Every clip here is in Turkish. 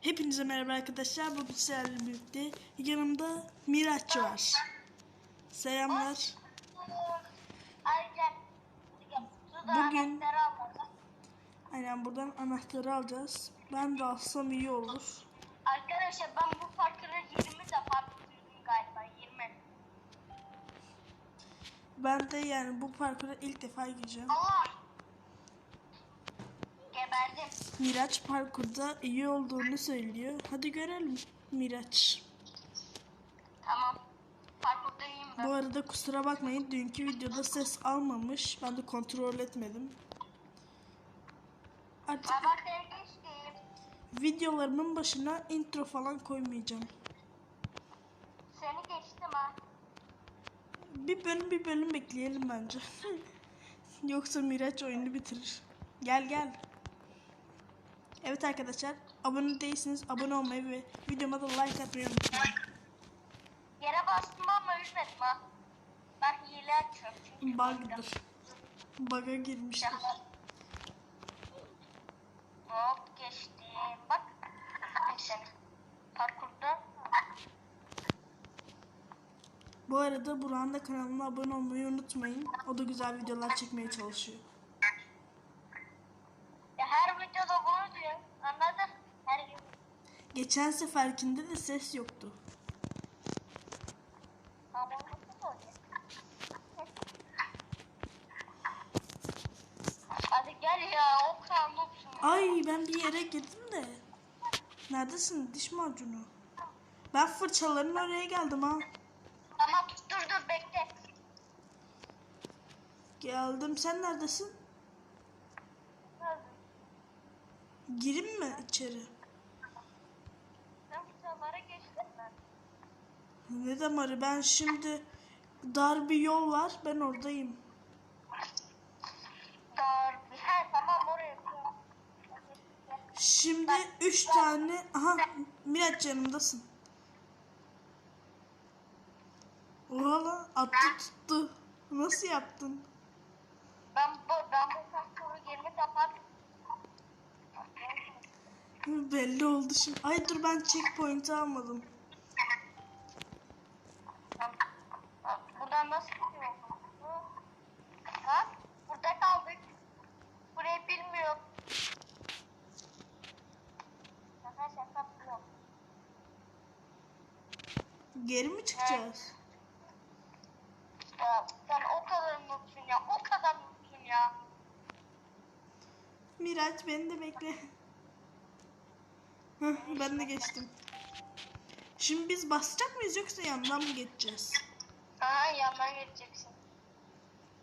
Hepinize merhaba arkadaşlar. Bugün sizlerle birlikte yanımda Miraç var. Selamlar. Bugün-. Aynen buradan anahtarı alacağız. Ben de alsam iyi olur. Arkadaşlar ben bu parkuru 20 defa bitirdim galiba 20. Ben de yani bu parkura ilk defa gireceğim. Allah! Miraç parkurda iyi olduğunu söylüyor. Hadi görelim Miraç. Tamam. Parkurda iyiyim ben. Bu arada kusura bakmayın dünkü videoda ses almamış. Ben de kontrol etmedim. Artık Baba seni geçtim. videolarımın başına intro falan koymayacağım. Seni geçtim ha. Bir bölüm bir bölüm bekleyelim bence. Yoksa Miraç oyunu bitirir. Gel gel. Evet arkadaşlar abone değilseniz abone olmayı ve videoma da like atmayı unutmayın. Yere bastım ama üzmedim ha. Ben hile açıyorum çünkü. Bug'dır. Bug'a girmiştir. Hop geçtim. Bak. Seni. Parkurda. Bu arada Burak'ın da kanalına abone olmayı unutmayın. O da güzel videolar çekmeye çalışıyor. Ya her videoda bunu diyor. Anladın? Her gün. Geçen seferkinde de ses yoktu. Ama? Hadi gel ya o. Ay ben bir yere girdim de. Neredesin diş macunu? Ben fırçaların oraya geldim ha. Tamam dur dur bekle. Geldim. Sen neredesin? Gireyim mi içeri? Sen fırçalara geçtin mi? Ne damarı? Ben şimdi dar bir yol var. Ben oradayım. Dar bir her tamam oraya. Şimdi üç tane... Aha Miraç yanımdasın. Lan attı tuttu. Nasıl yaptın? Ben bu ben bu parkuru 20 defa Belli oldu şimdi. Ay dur ben checkpoint'i almadım. Buradan nasıl gidiyor? Ha? Burada kaldık. Burayı bilmiyorum. Şaka şaka yok. Geri mi çıkacağız? Ya sen o kadar mutlusun ya. O kadar mutlusun ya. Miraç beni de bekle. Heh, ben de geçtim. Şimdi biz basacak mıyız yoksa yandan mı geçeceğiz? Ha yandan geçeceksin.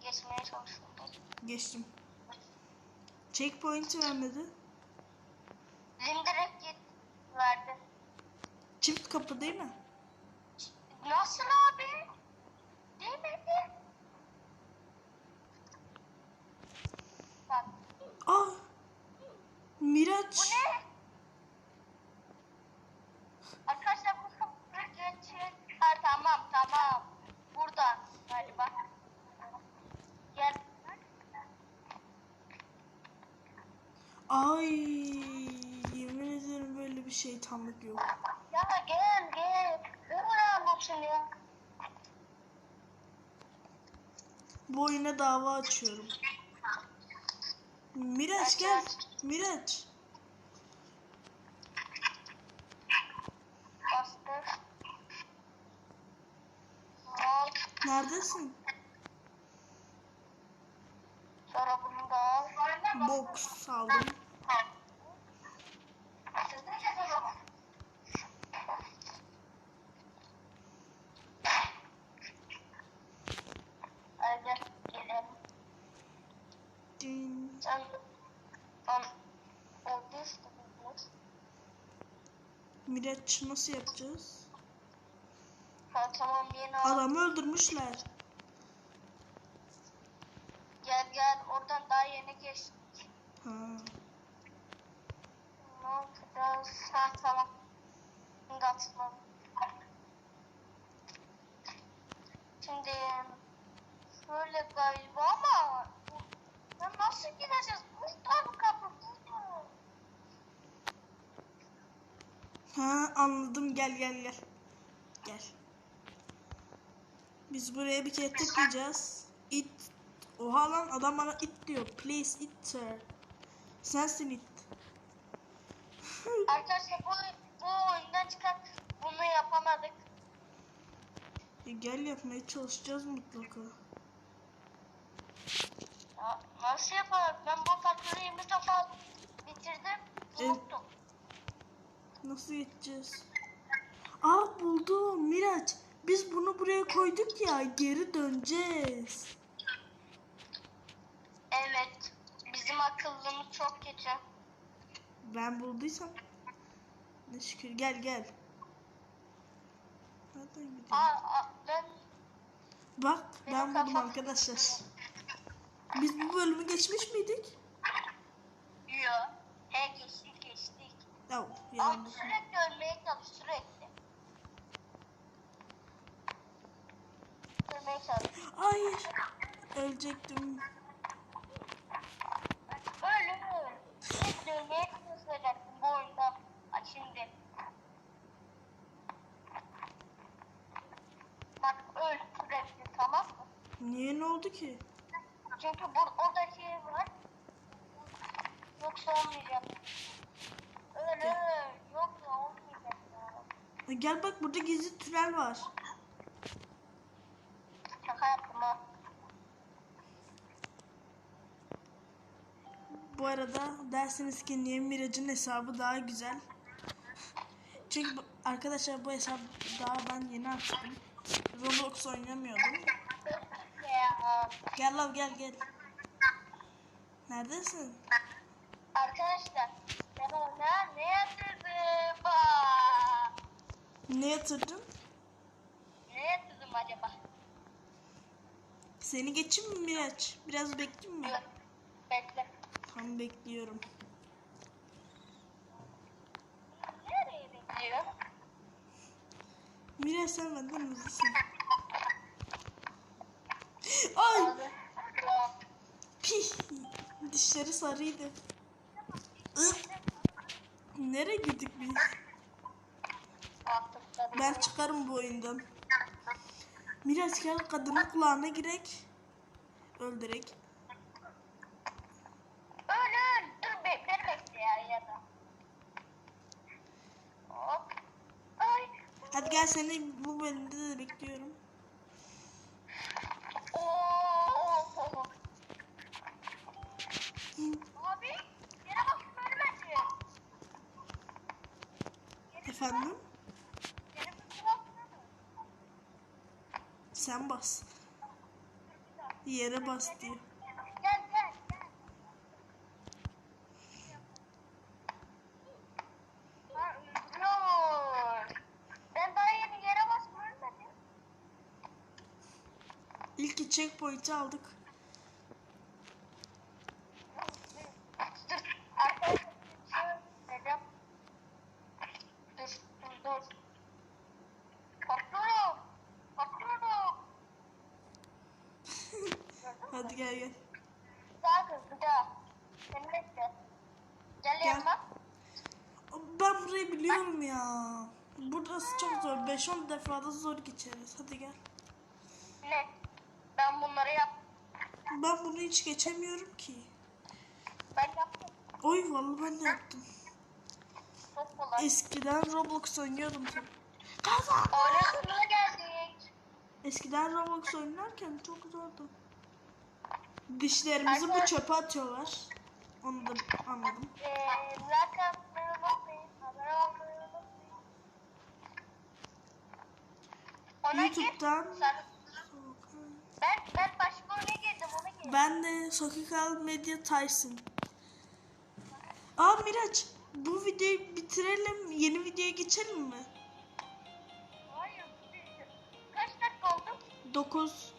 Geçmeye çalışıyorum. Geçtim. Checkpoint'i vermedi. Git verdi. Çift kapı değil mi? Nasıl abi? Değil mi? Bak. Ah! Miraç. Bu ne? Arkadaşlar bu kapı geçin. Ha tamam tamam. Buradan galiba. Gel. Ay! Yemin ederim böyle bir şeytanlık yok. Ya gel gel. Ne kadar anlatsın ya? Bu oyuna dava açıyorum. Miraç gel. Miraç. Neredesin? Box aldım. Hadi gidelim. Din. Sen Tamam. Oldu işte bu. Miraç nasıl yapacağız? Ha tamam yeni. Adamı öldürmüşler. Gel gel oradan daha yeni geçtik. Ha. Ne yapacağız? Ha tamam. Şimdi atmam. Şimdi şöyle galiba ama nasıl gideceğiz? Burada bu kapı burada. Ha anladım gel gel gel. Gel. Biz buraya bir kere tıklayacağız. It. Oha lan adam bana it diyor. Please it sir. Sensin it. Arkadaşlar bu, bu oyundan çıkar bunu yapamadık. E, gel yapmaya çalışacağız mutlaka. Ya, nasıl yapalım? Ben bu faktörü 20 defa bitirdim. Evet. Unuttum. Nasıl geçeceğiz? Aa buldum Miraç. Biz bunu buraya koyduk ya geri döneceğiz. Evet. Bizim akıllımız çok kötü. Ben bulduysam. Ne şükür gel gel. Nereden gidiyor? Aa, aa, ben Bak ben buldum kafam- arkadaşlar. Biz bu bölümü geçmiş miydik? yiyor. He geçtik geçtik. Ya Ama yani. sürekli ölmeye çalış sürekli. Ölmeye çalış. Hayır. Ölecektim. Öyle mi? Sürekli ölmeye çalışacaksın bu oyunda. Bak şimdi. Bak öl sürekli tamam mı? Niye ne oldu ki? Çünkü bu, orada şey var. Yoksa olmayacak. Öl öl. Yoksa olmayacak ya. E, Gel bak burada gizli tünel var. Şaka yaptım ha. Bu arada dersiniz ki niye Miraç'ın hesabı daha güzel? Çünkü bu- arkadaşlar bu hesap daha ben yeni açtım. Roblox oynamıyordum. Ya. Gel lan gel gel. Neredesin? Arkadaşlar ona ne yatırdım? Bak. Ne yatırdın? Ne yatırdım acaba? Seni geçeyim mi Miraç? Biraz bekleyeyim mi? Bekle. Tam bekliyorum. Nereye bekliyor? Miraç sen benden hızlısın. Ay! Pih! Dişleri sarıydı. Nereye gittik biz? Ben çıkarım bu oyundan. Miraç gel kadının kulağına girek. Öldürek. Öl öl. Dur be, beni bekle ya ya da. Hop. Ay. Hadi gel seni bu bölümde de bekliyorum. Oo. Abi. Yere bak ölmedi. Efendim? Sen bas. Yere bas diyor. İlk checkpoint'i aldık. Dur. Arkadaşlar şu dedim. Dur dur dur. Patlıyorum. Patlıyorum. Hadi gel gel. Daha hızlı daha. Gel Gel. yanıma. Ben burayı biliyorum ya. Burası çok zor. 5-10 defada zor geçeriz. Hadi gel. Ne? Ben bunları yap. Ben bunu hiç geçemiyorum ki. Ben yaptım. Oy vallahi ben de yaptım. Çok kolay. Eskiden Roblox oynuyordum. Kazan! Oyuna sonuna geldik. Eskiden Roblox oynarken çok zordu. Dişlerimizi bu çöpe atıyorlar. Onu da anladım. Ee, like atmayı unutmayın. Abone olmayı unutmayın. Ona gir. YouTube'dan Sen- Ben, ben başka oyuna girdim ona gir. ben de Sokakal Medya Tyson. Aa Miraç bu videoyu bitirelim. Yeni videoya geçelim mi? Hayır. Kaç dakika oldu? 9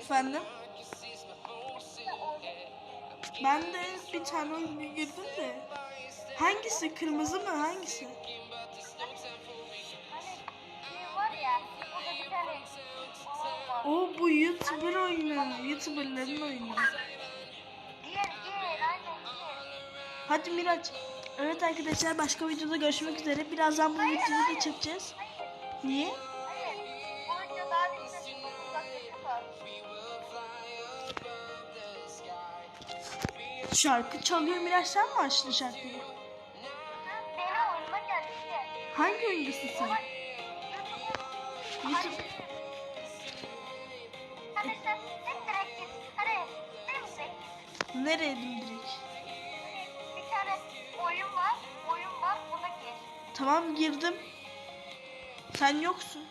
efendim. Ben de bir tane oyuna girdim de. Hangisi? Kırmızı mı? Hangisi? O bu YouTuber oyunu. YouTuberların oyunu. Hadi Miraç. Evet arkadaşlar başka videoda görüşmek üzere. Birazdan bu videoyu da çekeceğiz. Niye? Şarkı çalıyor Miraç sen mi açtın şarkıyı? Hangi oyundasın sen? YouTube. Nereye direkt? Bir tane oyun var. Oyun var. Ona gir. Tamam girdim. Sen yoksun.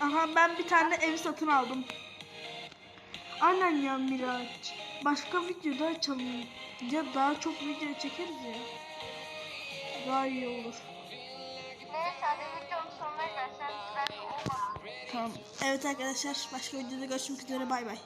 Aha ben bir tane ev satın aldım. Aynen ya Miraç. Başka videoda açalım. Ya daha çok video çekeriz ya. Daha iyi olur. Neyse hadi videonun sonuna gelsen. Ben olmaz. Tamam. Evet arkadaşlar başka videoda görüşmek üzere bay bay.